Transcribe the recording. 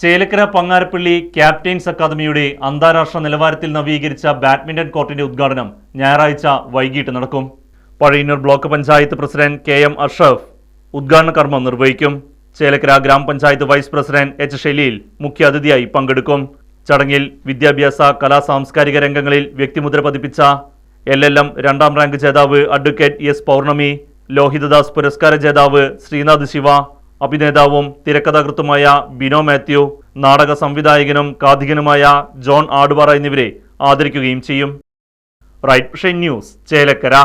Chelakkara Pangarappally captains അക്കാദമിയുടെ അന്താരാഷ്ട്ര നിലവാരത്തിൽ നവീകരിച്ച ബാഡ്മിന്റൺ കോർട്ടിന്റെ ഉദ്ഘാടനം ഞായറാഴ്ച വൈകിട്ട് നടക്കും. Pazhayannur block panchayat president K M Ashraf ഉദ്ഘാടന കർമ്മം നിർവഹിക്കും. ചേലക്കര ഗ്രാമപഞ്ചായത്ത് വൈസ് പ്രസിഡന്റ് എച്ച് ഷെലീൽ മുഖ്യാതിഥിയായി പങ്കെടുക്കും. ചടങ്ങിൽ വിദ്യാഭ്യാസ കലാ സാംസ്കാരിക രംഗങ്ങളിൽ വ്യക്തിമുദ്ര പതിപ്പിച്ച എൽ എൽ എം രണ്ടാം റാങ്ക് ജേതാവ് അഡ്വക്കേറ്റ് എസ് പൗർണമി ലോഹിതദാസ് പുരസ്കാര ജേതാവ് ശ്രീനാഥ് ശിവ അഭിനേതാവും തിരക്കഥാകൃത്തുമായ ബിനോ മാത്യു നാടക സംവിധായകനും കാഥികനുമായ ജോൺ ആടുപാറ എന്നിവരെ ആദരിക്കുകയും ചെയ്യും. Right news Chelakkara.